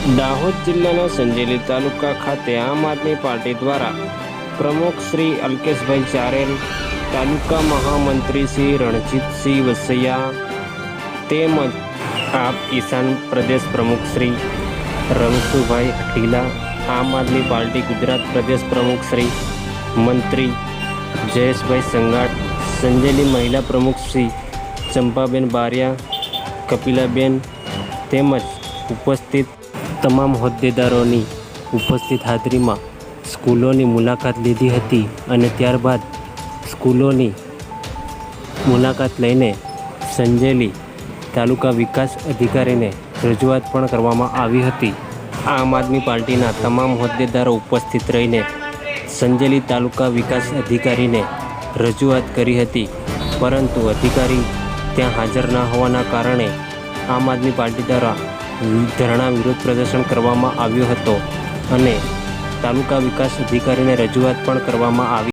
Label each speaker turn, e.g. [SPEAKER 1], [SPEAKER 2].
[SPEAKER 1] દાહોદ જિલ્લાના સંજેલી તાલુકા ખાતે આમ આદમી પાર્ટી દ્વારા પ્રમુખ શ્રી અલ્કેશભાઈ ચારેલ, તાલુકા મહામંત્રી શ્રી રણજીતસિંહ વસૈયા તેમજ આપ કિસાન પ્રદેશ પ્રમુખ શ્રી રણસુભાઈ હટીલા આમ આદમી પાર્ટી ગુજરાત પ્રદેશ પ્રમુખ શ્રી મંત્રી જયેશભાઈ સંગાટ, સંજેલી મહિલા પ્રમુખ શ્રી ચંપાબેન બારિયા, કપિલાબેન તેમજ ઉપસ્થિત તમામ હોદ્દેદારોની ઉપસ્થિત હાજરીમાં સ્કૂલોની મુલાકાત લીધી હતી અને ત્યારબાદ સ્કૂલોની મુલાકાત લઈને સંજેલી તાલુકા વિકાસ અધિકારીને રજૂઆત પણ કરવામાં આવી હતી. આમ આદમી પાર્ટીના તમામ હોદ્દેદારો ઉપસ્થિત રહીને સંજેલી તાલુકા વિકાસ અધિકારીને રજૂઆત કરી હતી, પરંતુ અધિકારી ત્યાં હાજર ન હોવાના કારણે આમ આદમી પાર્ટી દ્વારા ધરણા વિરોધ પ્રદર્શન કરવામાં આવ્યો હતો અને તાલુકા વિકાસ અધિકારીને રજૂઆત પણ કરવામાં આવી